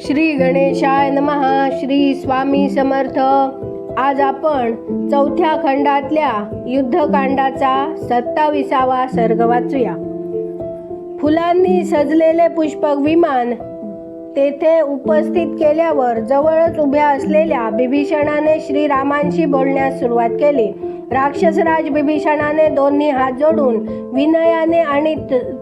श्री गणेशाय नमहा श्री स्वामी समर्थ. आज आपण चौथ्या खंडातल्या युद्धकांडाचा सत्ताविसावा सर्ग वाचूया. फुलांनी सजलेले पुष्पक विमान तेथे उपस्थित केल्यावर जवळच उभ्या असलेल्या बिभीषणाने श्रीरामांशी बोलण्यास सुरुवात केली. राक्षसराज बिभीषणाने दोन्ही हात जोडून विनयाने आणि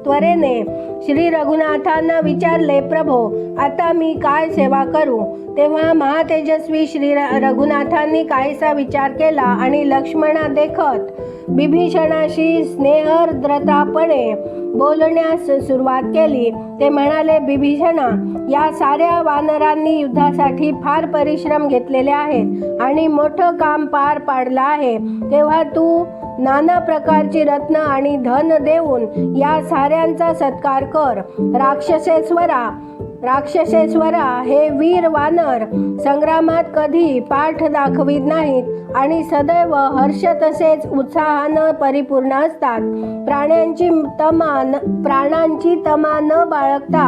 त्वरेने श्री रघुनाथांना विचारले प्रभो आता मी काय सेवा करू? तेव्हा महातेजस्वी श्री रघुनाथांनी काहीसा विचार केला आणि लक्ष्मणा देखत बिभीषणाशी स्नेहर्द्रतापणे बोलण्यास सुरुवात केली. ते म्हणाले बिभीषणा या साऱ्या वानरांनी युद्धासाठी फार परिश्रम घेतलेले आहेत आणि मोठं काम पार पाडलं आहे. तेव्हा तू नाना प्रकारची रत्न आणि धन देऊन या साऱ्यांचा सत्कार कर. राक्षसेश्वरा राक्षसेश्वरा हे वीर वानर संग्रामात कधी पाठ दाखवित नाहीत आणि सदैव हर्ष तसेच उत्साहानं परिपूर्ण असतात. प्राण्यांची तमा न प्राणांची तमा न बाळगता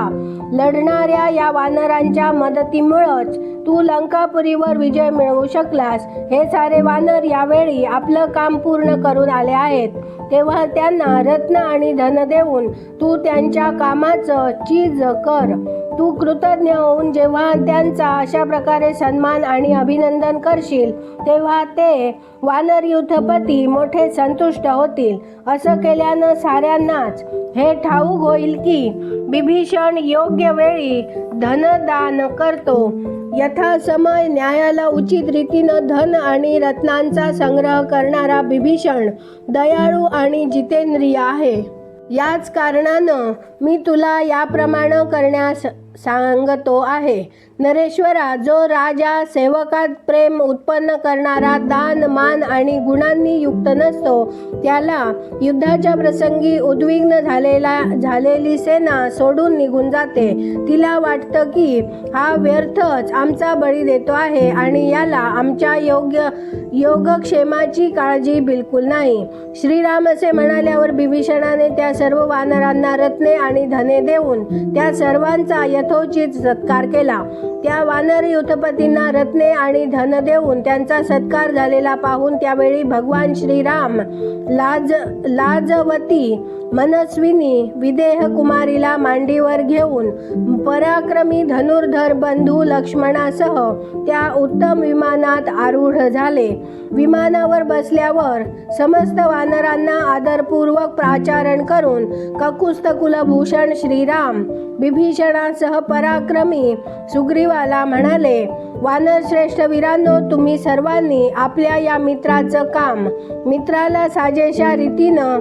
लढणाऱ्या या वानरांच्या मदतीमुळंच तू लंकापुरीवर विजय मिळवू शकलास. हे सारे वानर यावेळी आपलं काम पूर्ण करून आले आहेत. तेव्हा त्यांना रत्न आणि धन देऊन तू त्यांच्या कामाचं चीज कर. तू कृतज्ञ होऊन जेव्हा त्यांचा अशा प्रकारे सन्मान आणि अभिनंदन करशील तेव्हा ते वानर युद्धपती मोठे संतुष्ट होतील. असं केल्यानं साऱ्यांनाच हे ठाऊक होईल की बिभीषण योग्य वेळी धनदान करतो. यथासमय न्यायाला उचित रीतीनं धन आणि रत्नांचा संग्रह करणारा बिभीषण दयाळू आणि जितेंद्रिय आहे. याच कारणानं मी तुला याप्रमाणे करण्यास सांगतो आहे. नरेश्वरा जो राजा सेवकात प्रेम उत्पन्न करणारा दान मान आणि गुणांनी युक्त नसतो त्याला युद्धाच्या प्रसंगी उद्विग्न झालेला झालेली सेना सोडून निघून जाते. तिला वाटतं की हा व्यर्थच आमचा बळी देतो आहे आणि याला आमच्या योग्य योगक्षेमाची काळजी बिलकुल नाही. श्रीराम असे म्हणाल्यावर बिभीषणाने त्या सर्व वानरांना रत्ने आणि धने देऊन त्या सर्वांचा यथोचित सत्कार केला. त्या वानर युथपतींना रत्ने आणि धन देऊन त्यांचा सत्कार झालेला पाहून त्यावेळी भगवान श्रीराम लाज लाजवती मनस्विनी विदेह कुमारीला मांडीवर घेऊन पराक्रमी धनुर्धर बंधू लक्ष्मणासह त्या उत्तम विमानात आरूढ झाले. विमानावर बसल्यावर समस्त वानरांना आदरपूर्वक प्राचारण करून ककुस्त कुलभूषण श्रीराम पराक्रमी. सुग्रीवाला म्हणाले वानर श्रेष्ठ वीरांनो तुम्ही सर्वांनी आपल्या या मित्राचं काम मित्राला साजेशा रीतीनं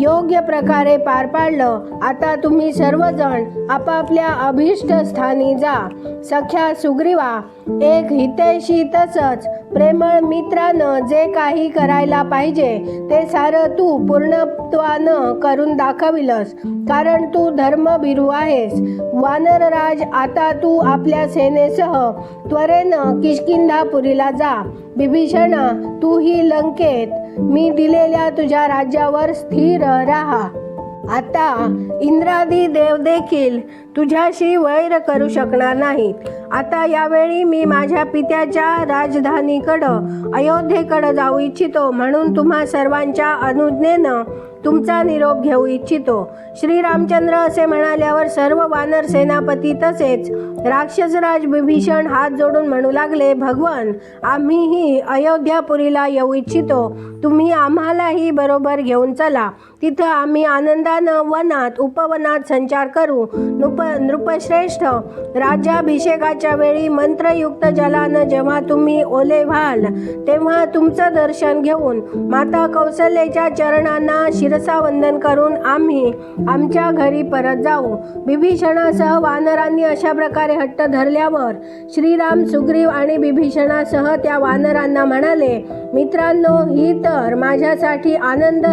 योग्य प्रकारे पार पाडलं. आता तुम्ही सर्वजण आपापल्या अभिष्ट स्थानी जा. सख्या सुग्रीवा एक हितैषी तसंच प्रेमळ मित्रानं जे काही करायला पाहिजे ते सारं तू पूर्णत्वानं करून दाखविलंस कारण तू धर्मभिरू आहेस. वानरराज आता तू आपल्या सेनेसह त्वरेनं किष्किंधापुरीला जा. बिभीषणा तू ही लंकेत. मी दिलेल्या तुझ्या राज्यावर स्थिर राहा. आता इंद्रादी देव देखील तुझ्याशी वैर करू शकणार नाहीत. आता यावेळी मी माझ्या पित्याच्या राजधानीकडं अयोध्येकडं जाऊ इच्छितो म्हणून तुम्हा सर्वांच्या अनुज्ञेनं तुमचा निरोप घेऊ इच्छितो. श्रीरामचंद्र असे म्हणाल्यावर सर्व वानर सेनापती तसेच राक्षसराज विभीषण हात जोडून म्हणू लागले भगवान आम्हीही अयोध्यापुरीला येऊ इच्छितो. तुम्ही आम्हालाही बरोबर घेऊन चला. तिथं आम्ही आनंदानं वनात उपवनात संचार करू. नृप नृपश्रेष्ठ राज्याभिषेकाच्या वेळी मंत्रयुक्त जलानं जेव्हा तुम्ही ओले व्हाल तेव्हा तुमचं दर्शन घेऊन माता कौशल्याच्या चरणांना शिरसा वंदन करून आम्ही आमच्या घरी परत जाऊ. बिभीषणासह वानरांनी अशा प्रकारे हट्ट धरल्यावर श्रीराम सुग्रीव आणि बिभीषणासह त्या वानरांना म्हणाले मित्रांनो ही तर माझ्यासाठी आनंद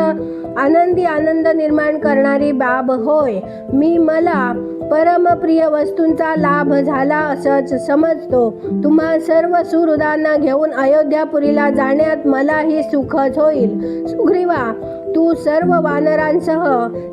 आनंदी आनंद निर्माण करणारी बाब होय. मी मला परमप्रिय वस्तूंचा लाभ झाला असंच समजतो. तुम्हा सर्व सुहृदांना घेऊन अयोध्यापुरीला जाण्यात मलाही सुखच होईल. सुग्रीवा तू सर्व वानरांसह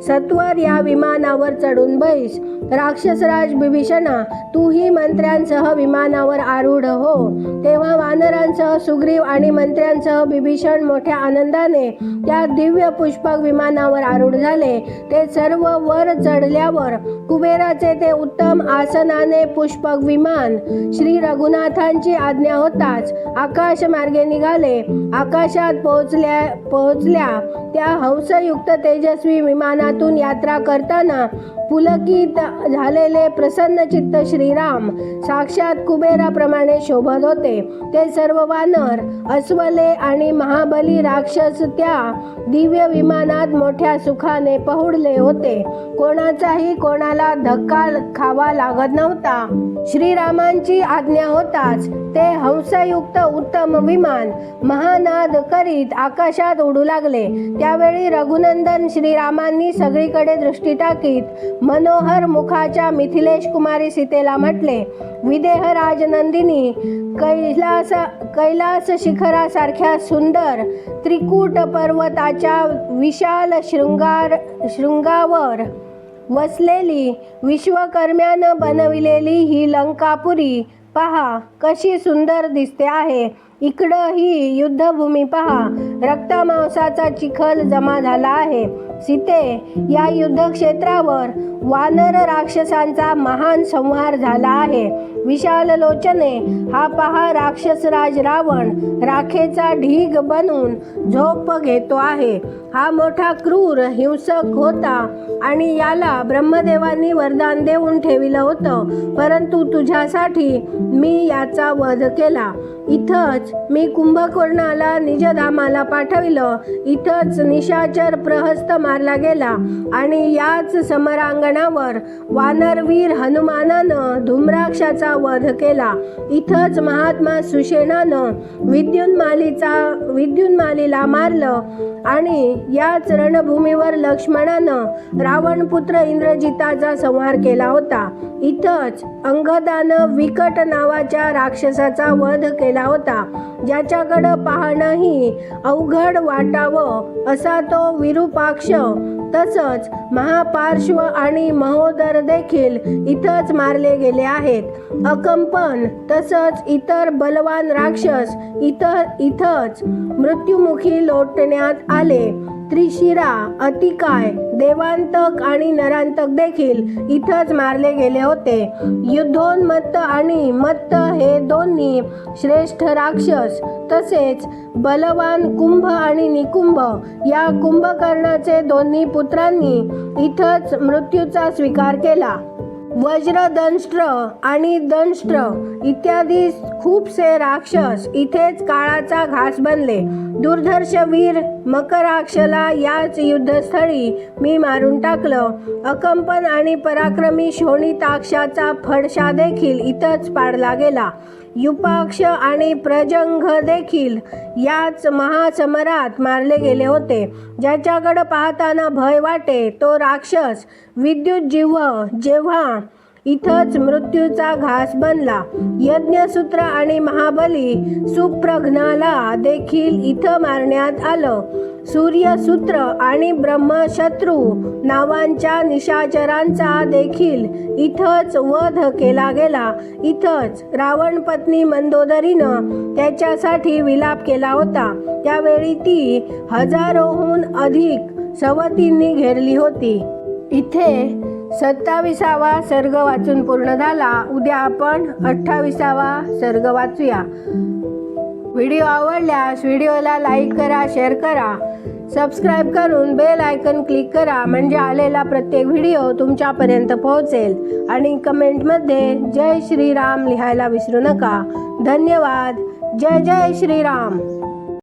सत्वर या विमानावर चढून बैस. राक्षसराज बिभीषणा तूही मंत्र्यांसह विमानावर आरूढ हो. तेव्हा वानरांसह सुग्रीव आणि मंत्र्यांसह बिभीषण मोठ्या आनंदाने त्या दिव्य पुष्पक विमानावर आरूढ झाले. ते सर्व वर चढल्यावर कुबेराचे ते उत्तम आसनाने पुष्पक विमान. श्री रघुनाथांची आज्ञा होताच आकाश मार्गे निघाले. आकाशात पोहोचल्या पोहोचल्या त्या हंसयुक्त तेजस्वी विमानातून यात्रा करताना पुलकित झालेले प्रसन्न चित्त श्रीराम. साक्षात कुबेराप्रमाणे शोभत होते. ते सर्व वानर अस्वले आणि महाबली राक्षस त्या दिव्य विमानात मोठ्या सुखाने पहुडले होते. कोणाचाही कोणाला धक्का खावा लागत नव्हता. श्रीरामांची आज्ञा होताच ते हंसयुक्त उत्तम विमान महानाद करीत आकाशात उडू लागले. त्यावेळी रघुनंदन श्रीरामांनी सगळीकडे दृष्टी टाकीत मनोहर मुखाच्या मिथिलेश कुमारी सीतेला म्हटले विदेह राजनंदिनी कैलास कैलास शिखरासारख्या सुंदर त्रिकूट पर्वताच्या विशाल शृंगार शृंगावर वसलेली विश्वकर्म्यानं बनविलेली ही लंकापुरी पहा कशी सुंदर दिसते आहे. इकडं ही युद्धभूमी पहा रक्तमांसाचा चिखल जमा झाला आहे. सीते या युद्धक्षेत्रावर वानर राक्षसांचा महान संहार झाला आहे. विशाल लोचने हा पहा राक्षसराज रावण राखेचा ढीग बनून झोप घेतो आहे. हा मोठा क्रूर हिंसक होता आणि याला ब्रह्मदेवांनी वरदान देऊन ठेविलं होतं. परंतु तुझ्यासाठी मी याचा वध केला. इथंच मी कुंभकर्णाला निजधामाला पाठविलं. इथंच निशाचर प्रहस्त मारला गेला आणि याच समरांगणावर वानरवीर हनुमानानं धूम्राक्षाचा वध केला. इथंच महात्मा सुषेणानं विद्युन्मालीचा विद्युन्मालीला मारलं आणि याच रणभूमीवर लक्ष्मणानं रावणपुत्र इंद्रजिताचा संहार केला होता. इथंच अंगदानं विकट नावाच्या राक्षसाचा वध केला होता. ज्याच्याकडं पाहणंही अवघड वाटावं असा तो विरूपाक्ष तसंच महापार्श्व आणि महोदर देखील इथंच मारले गेले आहेत. अकंपन तसंच इतर बलवान राक्षस इथं इथंच मृत्युमुखी लोटण्यात आले. त्रिशिरा अतिकाय देवांतक आणि नरांतक देखील इथंच मारले गेले होते. युद्धोन्मत्त आणि मत्त हे दोन्ही श्रेष्ठ राक्षस तसेच बलवान कुंभ आणि निकुंभ या कुंभकर्णाचे दोन्ही पुत्रांनी इथंच मृत्यूचा स्वीकार केला. वज्रदंष्ट्र आणि दंष्ट्र इत्यादी खूपसे राक्षस इथेच काळाचा घास बनले. दुर्धर्ष वीर मकराक्षला याच युद्धस्थळी मी मारून टाकलं. अकंपन आणि पराक्रमी शोणिताक्षाचा फडशा देखील इथंच पाडला गेला. युपाक्ष आणि प्रजंग देखील याच महासमरात मारले गेले होते. ज्याच्याकडं पाहताना भय वाटे तो राक्षस विद्युत जिव्ह जेव्हा इथंच मृत्यूचा घास बनला. यज्ञसूत्र आणि महाबली सुप्रघ्नाला देखील इथं मारण्यात आलं. सूर्यसूत्र आणि ब्रह्मशत्रू नावांच्या निशाचरांचा देखील इथंच वध केला गेला. इथंच रावण पत्नी मंदोदरीनं त्याच्यासाठी विलाप केला होता. त्यावेळी ती हजारोहून अधिक सवतींनी घेरली होती. इथे सत्ताविसावा सर्ग वाचून पूर्ण झाला. उद्या आपण अठ्ठावीसावा सर्ग वाचूया. व्हिडिओ आवडल्यास व्हिडिओला लाईक करा शेअर करा. सबस्क्राईब करून बेल आयकन क्लिक करा म्हणजे आलेला प्रत्येक व्हिडिओ तुमच्यापर्यंत पोहोचेल. आणि कमेंटमध्ये जय श्रीराम लिहायला विसरू नका. धन्यवाद. जय जय श्रीराम.